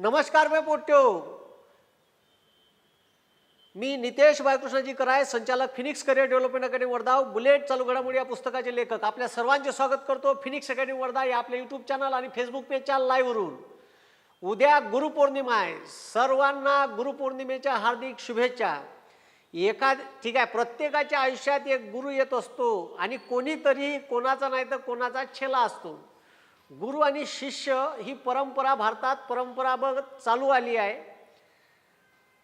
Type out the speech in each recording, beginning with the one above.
नमस्कार मी पोट्यो। मी नितेश बाळकृष्णजी कराय संचालक Phoenix career development academy Wardha bullet चालू घडामोडी या पुस्तकाचे लेखक. आपल्या सर्वांचे स्वागत करतो फिनिक्स अकॅडमी वर्धा या आपल्या यूट्यूब चॅनल आणि फेसबुक पेजच्या लाईव्हवरून उद्या गुरुपौर्णिमा आहे सर्वांना गुरुपौर्णिमेच्या हार्दिक शुभेच्छा. एका ठीक आहे प्रत्येकाच्या आयुष्यात एक गुरु येत असतो आणि कोणीतरी कोणाचा नाही तर कोणाचा छेला असतो. गुरु आणि शिष्य ही परंपरा भारतात परंपरागत चालू आली आहे.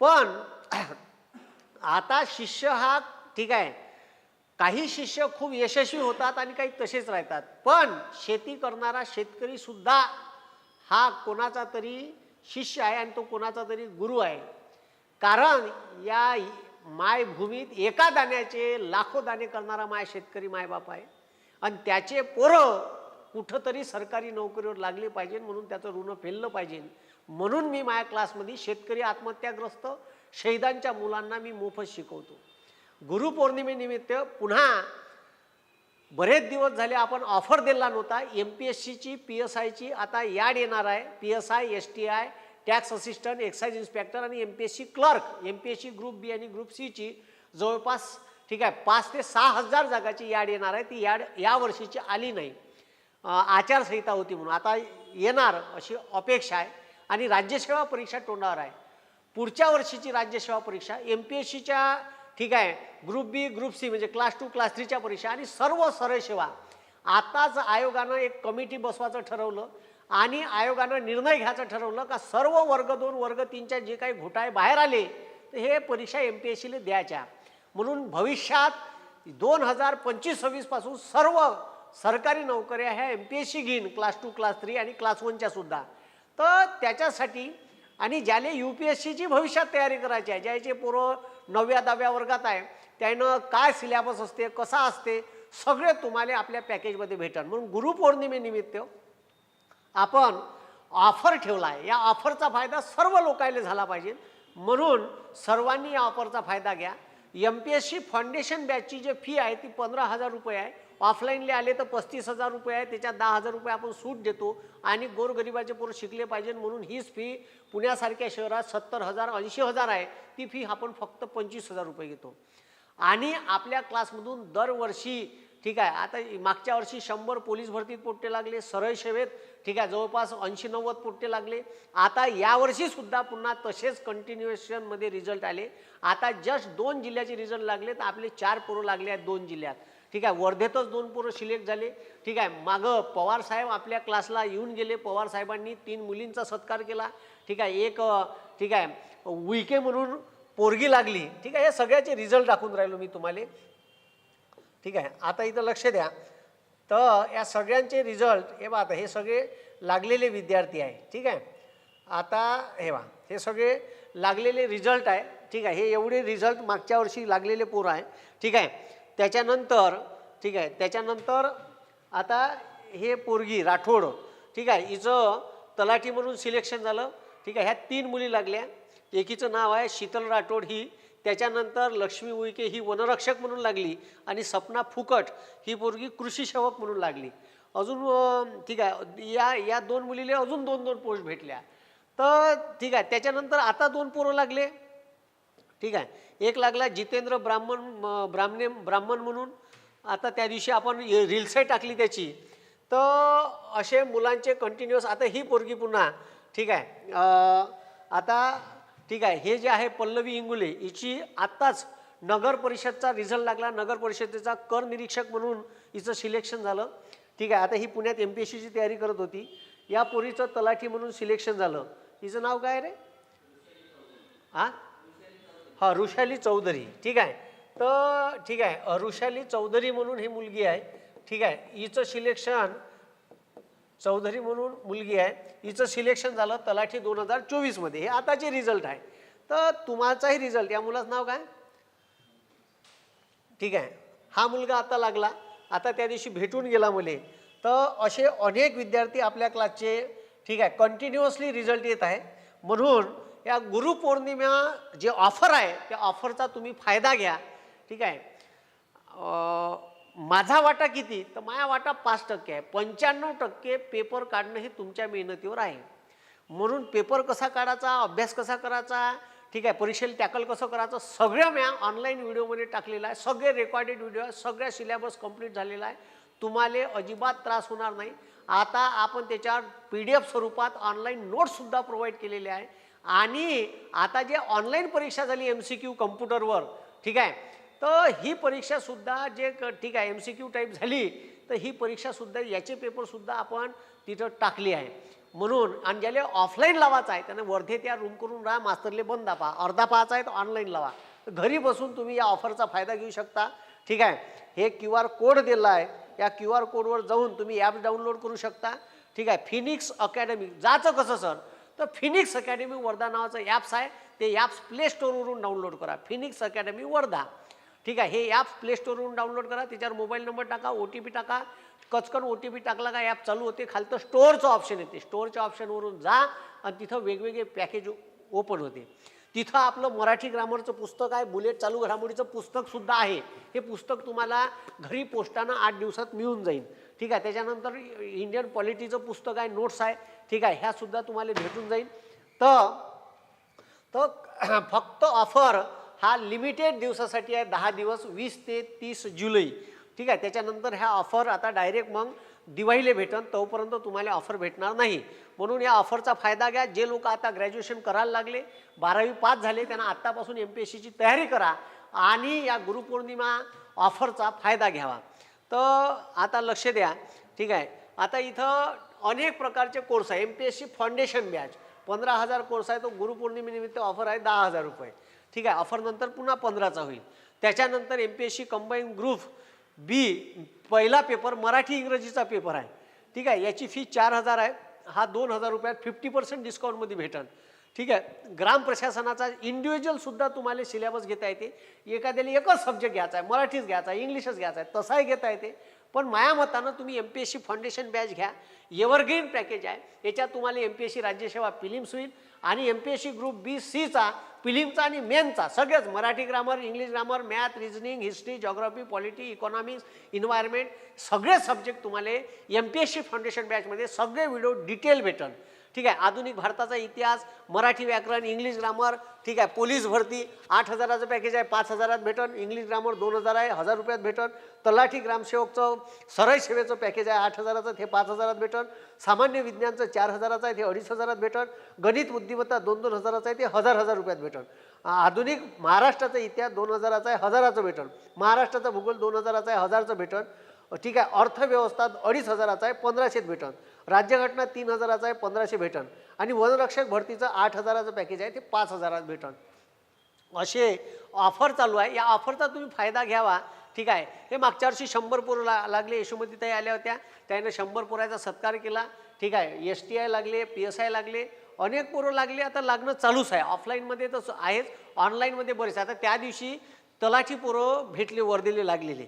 पण आता शिष्य हा ठीक आहे. काही शिष्य खूप यशस्वी होतात आणि काही तसेच राहतात. पण शेती करणारा शेतकरी सुद्धा हा कोणाचा तरी शिष्य आहे आणि तो कोणाचा तरी गुरु आहे. कारण या मायभूमीत एका दाण्याचे लाखो दाणे करणारा माय शेतकरी मायबाप आहे. आणि त्याचे पोरं कुठंतरी सरकारी नोकरीवर लागले पाहिजे म्हणून त्याचं ऋण फेललं पाहिजे. म्हणून मी माझ्या क्लासमध्ये शेतकरी आत्महत्याग्रस्त शहीदांच्या मुलांना मी मोफत शिकवतो. गुरुपौर्णिमेनिमित्त पुन्हा बरेच दिवस झाले आपण ऑफर दिला नव्हता. एम पी एस सीची पी एस आयची आता याड येणार आहे. P S I S T I tax assistant excise inspector आणि M P S C clerk M P S C group B आणि ग्रुप सीची जवळपास ठीक आहे पाच ते सहा हजार जागाची याड येणार आहे. ती याड या वर्षीची आली नाही. आचारसंहिता होती म्हणून. आता येणार अशी अपेक्षा आहे. आणि राज्यसेवा परीक्षा तोंडावर आहे. पुढच्या वर्षीची राज्यसेवा परीक्षा एम पी एस सीच्या ठीक आहे ग्रुप बी ग्रुप सी म्हणजे क्लास टू क्लास थ्रीच्या परीक्षा आणि सर्व सरळ सेवा आताच आयोगानं एक कमिटी बसवायचं ठरवलं आणि आयोगानं निर्णय घ्यायचं ठरवलं का सर्व वर्ग दोन वर्ग तीनच्या जे काही घोटाळे बाहेर आले तर हे परीक्षा एम पी एस सीला द्यायच्या. म्हणून भविष्यात दोन हजार पंचवीस सव्वीसपासून सर्व सरकारी नोकऱ्या ह्या एम पी एस सी घेईन क्लास टू क्लास थ्री आणि क्लास वनच्या सुद्धा. तर त्याच्यासाठी आणि ज्याने यू पी एस सीची भविष्यात तयारी करायची आहे ज्याचे पोरं नवव्या दहाव्या वर्गात आहे त्यानं काय सिलेबस असते कसा असते सगळे तुम्हाला आपल्या पॅकेजमध्ये भेटन. म्हणून गुरुपौर्णिमेनिमित्त आपण ऑफर ठेवला आहे. या ऑफरचा फायदा सर्व लोकायला झाला पाहिजे. म्हणून सर्वांनी या ऑफरचा फायदा घ्या. M P S C foundation बॅचची जी फी आहे ती पंधरा हजार रुपये आहे. ऑफलाईनले आले तर पस्तीस हजार रुपये आहे त्याच्यात दहा हजार रुपये आपण सूट देतो आणि गोरगरिबाचे पोरं शिकले पाहिजे म्हणून हीच फी पुण्यासारख्या शहरात सत्तर हजार ऐंशी हजार आहे ती फी आपण फक्त पंचवीस हजार रुपये घेतो. आणि आपल्या क्लासमधून दरवर्षी ठीक आहे आता मागच्या वर्षी शंभर पोलीस भरतीत पोट्टे लागले सरळ सेवेत ठीक आहे जवळपास ऐंशी नव्वद पोट्टे लागले. आता यावर्षीसुद्धा पुन्हा तसेच कंटिन्युएशनमध्ये रिझल्ट आले. आता जस्ट दोन जिल्ह्याचे रिझल्ट लागले तर आपले चार पोरं लागले आहेत दोन जिल्ह्यात. ठीक आहे वर्धेतच दोन पोरं सिलेक्ट झाले. ठीक आहे मागं पवार साहेब आपल्या क्लासला येऊन गेले. पवार साहेबांनी तीन मुलींचा सत्कार केला. ठीक आहे एक ठीक आहे उईके म्हणून पोरगी लागली. ठीक आहे हे सगळ्याचे रिझल्ट दाखवून राहिलो मी तुम्हाला. ठीक आहे आता इथं लक्ष द्या. तर या सगळ्यांचे रिझल्ट हे बा आता हे सगळे लागलेले विद्यार्थी आहे. ठीक आहे आता हे बा हे सगळे लागलेले रिझल्ट आहे. ठीक आहे हे एवढे रिझल्ट मागच्या वर्षी लागलेले पोरं आहे. ठीक आहे त्याच्यानंतर ठीक आहे त्याच्यानंतर आता हे पोरगी राठोड ठीक आहे हिचं तलाठी म्हणून सिलेक्शन झालं. ठीक आहे ह्या तीन मुली लागल्या. एकीचं नाव आहे शीतल राठोड. ही त्याच्यानंतर लक्ष्मी उईके ही वनरक्षक म्हणून लागली आणि सपना फुकट ही पोरगी कृषी सेवक म्हणून लागली. अजून ठीक आहे या या दोन मुलीला अजून दोन दोन पोस्ट भेटल्या. तर ठीक आहे त्याच्यानंतर आता दोन पोरं लागले. ठीक आहे. एक लागला जितेंद्र ब्राह्मण म- ब्राह्मणे ब्राह्मण म्हणून. आता त्या दिवशी आपण रील्सही टाकली त्याची. तर असे मुलांचे कंटिन्युअस आता ही पोरगी पुन्हा ठीक आहे. आता ठीक आहे हे जे आहे पल्लवी इंगुले हिची आत्ताच नगर परिषदचा रिझल्ट लागला. नगर परिषदेचा कर निरीक्षक म्हणून हिचं सिलेक्शन झालं. ठीक आहे आता ही पुण्यात एम पी एस सीची तयारी करत होती. या पोरीचं तलाठी म्हणून सिलेक्शन झालं. हिचं नाव काय रे? हां हा ऋषाली चौधरी. ठीक आहे? तर ठीक आहे ऋषाली चौधरी म्हणून ही मुलगी आहे. ठीक आहे? हिचं सिलेक्शन चौधरी म्हणून मुलगी आहे. हिचं सिलेक्शन झालं तलाठी दोन हजार चोवीसमध्ये हे आताचे रिझल्ट आहे. तर तुम्हाचाही रिझल्ट या मुलाचं नाव काय? ठीक आहे. हा मुलगा आता लागला. आता त्या दिवशी भेटून गेला मुले. तर असे अनेक विद्यार्थी आपल्या क्लासचे ठीक आहे कंटिन्युअसली रिझल्ट येत आहे. म्हणून या गुरुपौर्णिमा जे ऑफर आहे त्या ऑफरचा तुम्ही फायदा घ्या. ठीक आहे? माझा वाटा किती? तर माझा वाटा पाच टक्के आहे. पंच्याण्णव टक्के पेपर काढणं हे तुमच्या मेहनतीवर आहे. म्हणून पेपर कसा काढायचा अभ्यास कसा करायचा ठीक आहे? परीक्षेला टॅकल कसं करायचं सगळं म्या ऑनलाईन व्हिडिओमध्ये टाकलेला आहे. सगळे रेकॉर्डेड व्हिडिओ आहे. सगळ्या सिलेबस कंप्लीट झालेला आहे. तुम्हाला अजिबात त्रास होणार नाही. आता आपण त्याच्यावर पी डी एफ स्वरूपात ऑनलाईन नोट्ससुद्धा प्रोव्हाइड केलेले आहे. आणि आता जे ऑनलाईन परीक्षा झाली एम सी क्यू कम्प्युटरवर ठीक आहे? तर ही परीक्षासुद्धा जे क- ठीक आहे एम सी क्यू टाईप झाली तर ही परीक्षासुद्धा याचे पेपरसुद्धा आपण तिथं टाकली आहे. म्हणून आणि ज्याला ऑफलाईन लावायचं आहे त्यांना वर्धे त्या रूम करून राहा मास्तरले बंद दापा अर्धा पाहायचा आहे तर ऑनलाईन लावा. तर घरी बसून तुम्ही या ऑफरचा फायदा घेऊ शकता ठीक आहे? हे क्यू आर कोड दिला आहे या क्यू आर कोडवर जाऊन तुम्ही ॲप डाउनलोड करू शकता ठीक आहे? फिनिक्स अकॅडमी जायचं कसं सर तर फिनिक्स अकॅडमी वर्धा नावाचं ॲप्स आहे. ते ॲप्स प्ले स्टोरवरून डाउनलोड करा. Phoenix academy Wardha. ठीक आहे हे ॲप्स प्ले स्टोरवरून डाउनलोड करा. त्याच्यावर मोबाईल नंबर टाका ओ टी पी टाका. कचकन ओ टी पी टाकला का ॲप चालू होते. खालतं स्टोअरचं ऑप्शन येते. स्टोअरच्या ऑप्शनवरून जा आणि तिथं वेगवेगळे पॅकेज ओपन होते. तिथं आपलं मराठी ग्रामरचं पुस्तक आहे. बुलेट चालू घडामोडीचं पुस्तकसुद्धा आहे. हे पुस्तक तुम्हाला घरी पोस्टानं आठ दिवसात मिळून जाईल. ठीक आहे त्याच्यानंतर इंडियन पॉलिटीचं पुस्तक आहे नोट्स आहे. ठीक आहे ह्यासुद्धा तुम्हाला भेटून जाईल. तर तर फक्त ऑफर हा लिमिटेड दिवसासाठी आहे दहा दिवस वीस ते तीस जुलै. ठीक आहे त्याच्यानंतर ह्या ऑफर आता डायरेक्ट मग दिवाळीला भेटन तोपर्यंत तुम्हाला ऑफर भेटणार नाही. म्हणून या ऑफरचा फायदा घ्या जे लोक आता ग्रॅज्युएशन करायला लागले बारावी पास झाले त्यांना आत्तापासून एम पी एस सीची तयारी करा आणि या गुरुपौर्णिमा ऑफरचा फायदा घ्यावा. तर आता लक्ष द्या. ठीक आहे आता इथं अनेक प्रकारचे कोर्स आहे. M P S C foundation batch पंधरा हजार कोर्स आहे तो गुरुपौर्णिमेनिमित्त ऑफर आहे दहा हजार रुपये. ठीक आहे ऑफरनंतर पुन्हा पंधराचा होईल. त्याच्यानंतर M P S C combine group B पहिला पेपर मराठी इंग्रजीचा पेपर आहे. ठीक आहे याची फी चार हजार आहे. हा दोन हजार रुपयात फिफ्टी पर्सेंट डिस्काउंटमध्ये भेटन ठीक आहे ग्राम प्रशासनाचा इंडिव्हिज्युअलसुद्धा तुम्हाला सिलेबस घेता येते. एखाद्याला एकच सब्जेक्ट घ्यायचा आहे मराठीच घ्यायचा आहे इंग्लिशच घ्यायचा आहे तसाही घेता येते. पण माया मतानं तुम्ही M P S C foundation batch घ्या. एव्हरग्रीन पॅकेज आहे. याच्यात तुम्हाला एम पी एस सी राज्यसेवा फिलिम्स होईल आणि M P S C group B सीचा फिलिमचा आणि मेनचा सगळेच Marathi grammar English grammar math reasoning history geography polity economics environment सगळे सब्जेक्ट तुम्हाला M P S C foundation बॅचमध्ये सगळे व्हिडिओ डिटेल भेटल ठीक आहे आधुनिक भारताचा इतिहास मराठी व्याकरण इंग्लिश ग्रामर ठीक आहे पोलीस भरती आठ हजाराचं पॅकेज आहे पाच हजारात भेटन इंग्लिश ग्रामर दोन हजार आहे हजार रुपयात भेटन तलाठी ग्रामसेवकचं सरळ सेवेचं पॅकेज आहे आठ हजाराचं ते पाच हजारात भेटन सामान्य विज्ञानचं चार हजाराचं आहे ते अडीच हजारात भेटन गणित बुद्धिमत्ता दोन दोन हजाराचं आहे ते हजार हजार रुपयात भेटन. आधुनिक महाराष्ट्राचा इतिहास दोन हजाराचा आहे हजाराचं भेटन. महाराष्ट्राचा भूगोल दोन हजाराचा आहे हजारचं भेटन. ठीक आहे अर्थव्यवस्था अडीच हजाराचा आहे पंधराशेत भेटन. राज्यघटना तीन हजाराचा आहे पंधराशे भेटन. आणि वनरक्षक भरतीचं आठ हजाराचं पॅकेज आहे ते पाच हजारात भेटन. असे ऑफर चालू आहे. या ऑफरचा तुम्ही फायदा घ्यावा. ठीक आहे. हे मागच्या वर्षी शंभर पोरं ला लागले यशोमतीताई आल्या होत्या. त्याने शंभर पोराचा सत्कार केला. ठीक आहे. एस टी आय लागले पी एस आय लागले. अनेक पोरं लागले. आता लागणं चालूच आहे. ऑफलाईनमध्ये तर आहेच. ऑनलाईनमध्ये बरेच. आता त्या दिवशी तलाठी पोरं भेटले वर्धेले लागलेले.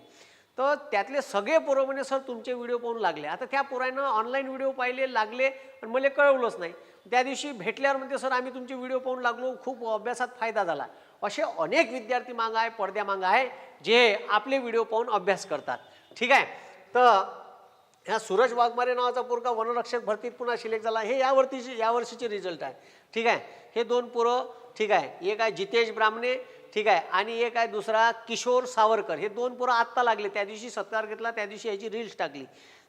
तर त्यातले सगळे पोरं म्हणे सर तुमचे व्हिडिओ पाहून लागले. आता त्या पोरानं ऑनलाईन व्हिडिओ पाहिले लागले आणि मला कळवलंच नाही. त्या दिवशी भेटल्यावर म्हणते सर आम्ही तुमचे व्हिडिओ पाहून लागलो खूप अभ्यासात फायदा झाला. असे अनेक विद्यार्थी मागं आहे पडद्या मागं आहे जे आपले व्हिडिओ पाहून अभ्यास करतात. ठीक आहे? तर ह्या सूरज वाघमारे नावाचा पोरगा वनरक्षक भरतीत पुन्हा सिलेक्ट झाला. हे या यावर्षीचे रिझल्ट आहे. ठीक आहे? हे दोन पोरं ठीक आहे? एक आहे जितेश ब्राह्मणे ठीक आहे. आणि एक आहे दुसरा किशोर सावरकर. हे दोन पोरं आत्ता लागले. त्या दिवशी सत्कार घेतला त्या दिवशी याची रील्स टाकली.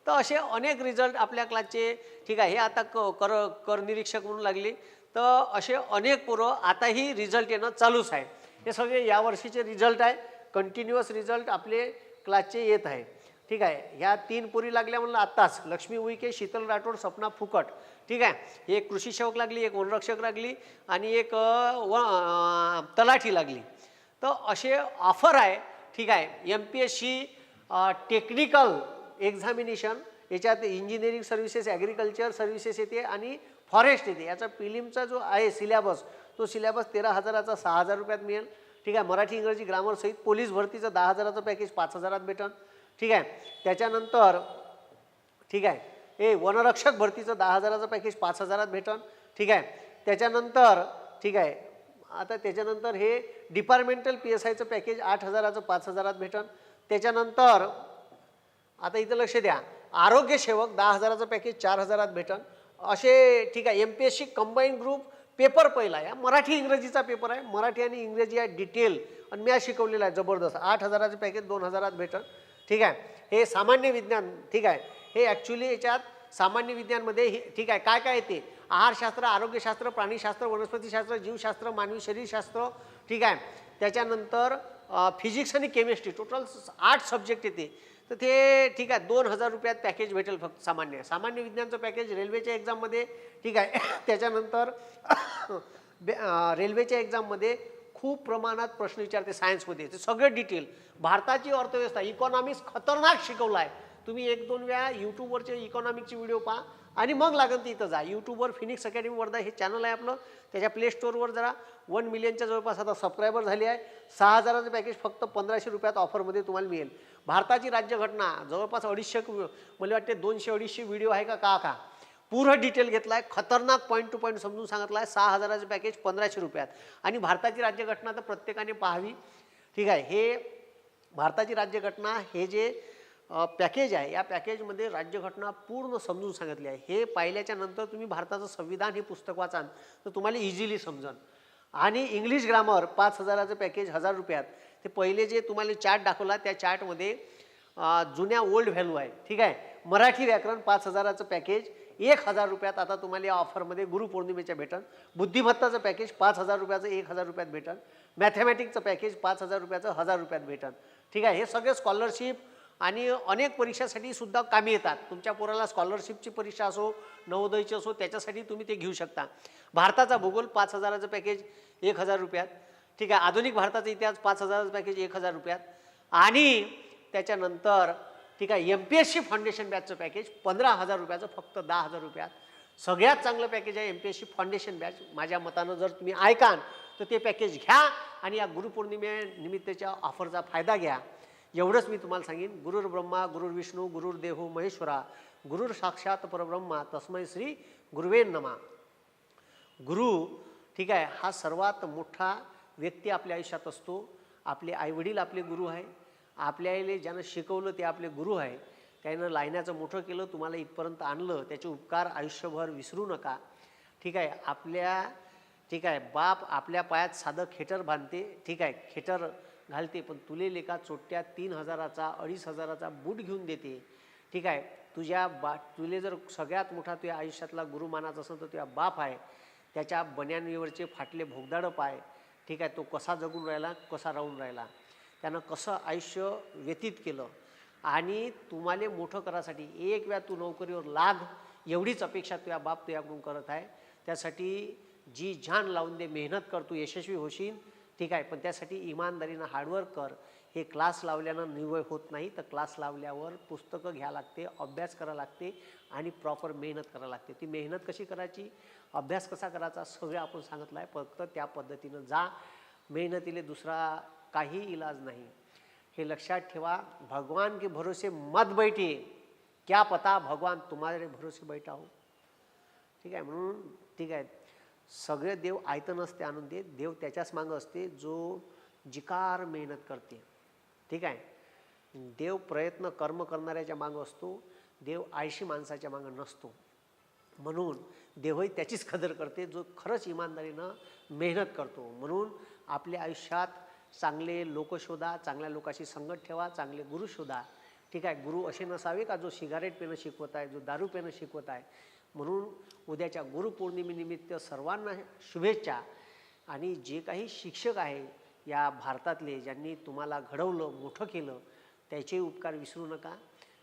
तर असे अनेक रिझल्ट आपल्या क्लासचे ठीक आहे. हे आता क कर कर निरीक्षक म्हणून लागले. तर असे अनेक पोरं आताही रिझल्ट येणं चालूच आहे. हे सगळे यावर्षीचे रिझल्ट आहे. कंटिन्युअस रिझल्ट आपले क्लासचे येत आहे. ठीक आहे. ह्या तीन पोरी लागल्या म्हणलं आत्ताच. लक्ष्मी उईके शीतल राठोड सपना फुकट. ठीक आहे? एक कृषी सेवक लागली एक वनरक्षक लागली आणि एक व तलाठी लागली. तर असे ऑफर आहे ठीक आहे? M P S C technical examination याच्यात इंजिनिअरिंग सर्व्हिसेस ॲग्रिकल्चर सर्व्हिसेस येते आणि फॉरेस्ट येते. याचा फिलिमचा जो आहे सिलेबस तो सिलेबस तेरा हजाराचा सहा हजार रुपयात मिळेल. ठीक आहे? मराठी इंग्रजी ग्रामर सहित पोलीस भरतीचं दहा हजाराचं पॅकेज पाच हजारात भेटन. ठीक आहे? त्याच्यानंतर ठीक आहे? हे वनरक्षक भरतीचं दहा हजाराचं पॅकेज पाच हजारात भेटन. ठीक आहे? त्याच्यानंतर ठीक आहे. आता त्याच्यानंतर हे डिपार्टमेंटल पी एस आयचं पॅकेज आठ हजाराचं पाच हजारात भेटन. त्याच्यानंतर आता इथं लक्ष द्या. आरोग्य सेवक दहा हजाराचं पॅकेज चार हजारात भेटन. असे ठीक आहे M P S C combine group paper पहिला आहे. मराठी इंग्रजीचा पेपर आहे. मराठी आणि इंग्रजी आहे डिटेल आणि मी आज शिकवलेला आहे जबरदस्त. आठ हजाराचं पॅकेज दोन हजारात भेटल ठीक आहे? हे सामान्य विज्ञान ठीक आहे? हे ॲक्च्युली याच्यात सामान्य विज्ञानमध्ये हे ठीक आहे. काय काय येते आहारशास्त्र आरोग्यशास्त्र प्राणीशास्त्र वनस्पतीशास्त्र जीवशास्त्र मानवी शरीरशास्त्र ठीक आहे. त्याच्यानंतर फिजिक्स आणि केमिस्ट्री टोटल आठ सब्जेक्ट येते तर ते ठीक आहे दोन हजार रुपयात पॅकेज भेटेल फक्त सामान्य. सामान्य विज्ञानचं पॅकेज रेल्वेच्या एक्झाममध्ये ठीक आहे. त्याच्यानंतर रेल्वेच्या एक्झाममध्ये खूप प्रमाणात प्रश्न विचारते सायन्समध्ये ते सगळे डिटेल भारताची अर्थव्यवस्था इकॉनॉमिक्स खतरनाक शिकवला आहे तुम्ही एक दोन वेळा यूट्यूबवरचे इकॉनॉमिकचे व्हिडिओ पहा आणि मग लागेल तिथं इथं जा. यूट्यूबवर फिनिक्स अकॅडमी वर्धा हे चॅनल आहे आपलं. त्याच्या प्ले स्टोअरवर जरा वन मिलियनच्या जवळपास आता सबस्क्रायबर झाले आहे. सहा हजाराचं पॅकेज फक्त पंधराशे रुपयात ऑफरमध्ये तुम्हाला मिळेल. भारताची राज्यघटना जवळपास अडीचशे मला वाटते दोनशे अडीचशे व्हिडिओ आहे का? का का? पूर्ण डिटेल घेतला आहे खतरनाक पॉईंट टू पॉईंट समजून सांगितला आहे सहा हजाराचं पॅकेज पंधराशे रुपयात. आणि भारताची राज्यघटना तर प्रत्येकाने पाहावी. ठीक आहे. हे भारताची राज्यघटना हे जे पॅकेज आहे. या पॅकेजमध्ये राज्यघटना पूर्ण समजून सांगितली आहे. हे पाहिल्याच्या नंतर तुम्ही भारताचं संविधान हे पुस्तक वाचाल तर तुम्हाला इझिली समजन आणि इंग्लिश ग्रामर पाच हजाराचं पॅकेज हजार रुपयात. ते पहिले जे तुम्हाला चार्ट दाखवला त्या चार्टमध्ये जुन्या ओल्ड व्हॅल्यू आहे. ठीक आहे? मराठी व्याकरण पाच हजाराचं पॅकेज एक हजार रुपयात आता तुम्हाला या ऑफरमध्ये गुरुपौर्णिमेच्या भेटन बुद्धिमत्ताचं पॅकेज पाच हजार रुपयाचं एक हजार रुपयात भेटन मॅथमॅटिकचं पॅकेज पाच हजार रुपयाचं हजार रुपयात भेटन ठीक आहे? हे सगळे स्कॉलरशिप आणि अनेक परीक्षासाठी सुद्धा कामी येतात. तुमच्या पोराला स्कॉलरशिपची परीक्षा असो नवोदयची असो त्याच्यासाठी तुम्ही ते घेऊ शकता. भारताचा भूगोल पाच हजाराचं पॅकेज एक हजार रुपयात. ठीक आहे आधुनिक भारताचा इतिहास पाच हजाराचं पॅकेज एक हजार रुपयात. आणि त्याच्यानंतर ठीक आहे M P S C foundation बॅचचं package पंधरा हजार रुपयाचं फक्त दहा हजार रुपयात. सगळ्यात चांगलं पॅकेज आहे M P S C foundation batch माझ्या मतानं जर तुम्ही ऐकान तर ते पॅकेज घ्या आणि या गुरुपौर्णिमे निमित्ताच्या ऑफरचा फायदा घ्या. एवढंच मी तुम्हाला सांगेन. गुरुर ब्रह्मा गुरुर विष्णू गुरुर देहो महेश्वरा गुरुर साक्षात परब्रह्मा तस्मै श्री गुरुवे नमा. गुरु ठीक आहे हा सर्वात मोठा व्यक्ती आपल्या आयुष्यात असतो. आपले आईवडील आपले गुरु आहे. आपल्या आईले ज्यानं शिकवलं ते आपले गुरु आहे. त्यानं लायण्याचं मोठं केलं तुम्हाला इथपर्यंत आणलं त्याचे उपकार आयुष्यभर विसरू नका. ठीक आहे आपल्या ठीक आहे बाप आपल्या पायात साधं खेटर बांधते. ठीक आहे खेटर घालते पण तुले लेखा चोट्या तीन हजाराचा अडीच हजाराचा बूट घेऊन देते. ठीक आहे तुझ्या बा तुले जर सगळ्यात मोठा तुझ्या आयुष्यातला गुरु मानाचा असेल तर तुझ्या बाप आहे. त्याच्या बन्यांवरचे फाटले भोगदाडं पाय ठीक आहे तो कसा जगून राहिला कसा राहून राहिला. त्यानं कसं आयुष्य व्यतीत केलं. आणि तुम्हाला मोठं करासाठी एक वेळा तू नोकरीवर लाग एवढीच अपेक्षा तुझ्या बाप तुझ्याकडून करत आहे. त्यासाठी जी जान लावून दे मेहनत कर तू यशस्वी होशील. ठीक आहे पण त्यासाठी इमानदारीनं हार्डवर्क कर. हे क्लास लावल्यानं निवड होत नाही तर क्लास लावल्यावर पुस्तकं घ्या लागते अभ्यास करावं लागते आणि प्रॉपर मेहनत करावं लागते. ती मेहनत कशी करायची? अभ्यास कसा करायचा? सगळं आपण सांगितलं आहे फक्त त्या पद्धतीनं जा. मेहनतीले दुसरा काही इलाज नाही. हे लक्षात ठेवा भगवान के भरोसे मत बैठे. क्या पता भगवान तुम्हाला भरोसे बैठा हो. ठीक आहे म्हणून ठीक आहे सगळे देव आयतन नसते आणून देत देव त्याच्याच मागं असते जो जिकार मेहनत करते. ठीक आहे? देव प्रयत्न कर्म करणाऱ्याच्या मागं असतो देव आयशी माणसाच्या मागं नसतो. म्हणून देवही त्याचीच कदर करते जो खरंच इमानदारीनं मेहनत करतो. म्हणून आपल्या आयुष्यात चांगले लोक शोधा चांगल्या लोकांशी संगत ठेवा चांगले गुरु शोधा. ठीक आहे गुरु असे नसावे का जो सिगारेट पेनं शिकवत आहे जो दारू पेनं शिकवत आहे? म्हणून उद्याच्या गुरुपौर्णिमेनिमित्त सर्वांना शुभेच्छा. आणि जे काही शिक्षक आहे या भारतातले ज्यांनी तुम्हाला घडवलं मोठं केलं त्याचे उपकार विसरू नका.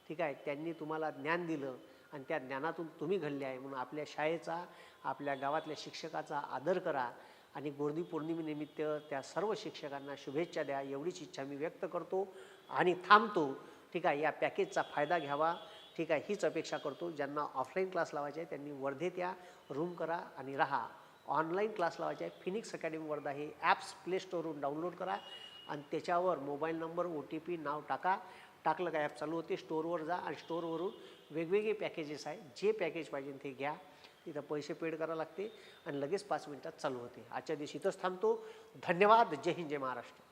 ठीक आहे त्यांनी तुम्हाला ज्ञान दिलं आणि त्या ज्ञानातून तुम्ही घडले आहे. म्हणून आपल्या शाळेचा आपल्या गावातल्या शिक्षकाचा आदर करा. आणि गोर्दी पौर्णिमेनिमित्त त्या सर्व शिक्षकांना शुभेच्छा द्या. एवढीच इच्छा मी व्यक्त करतो आणि थांबतो. ठीक आहे या पॅकेजचा फायदा घ्यावा. ठीक आहे हीच अपेक्षा करतो. ज्यांना ऑफलाईन क्लास लावायचे आहे त्यांनी वर्धेत या रूम करा आणि राहा. ऑनलाईन क्लास लावायचे आहे फिनिक्स अकॅडमी वर्धा हे ॲप्स प्ले स्टोरवरून डाउनलोड करा आणि त्याच्यावर mobile number O T P नाव टाका. टाकलं का ॲप चालू होते स्टोअरवर जा आणि स्टोअरवरून वेगवेगळे पॅकेजेस आहे जे पॅकेज पाहिजे ते घ्या. तिथं पैसे पेड करावं लागते आणि लगेच पाच मिनटात चालू होते. आजच्या दिवशी इथंच थांबतो. धन्यवाद. जय हिंद जय महाराष्ट्र.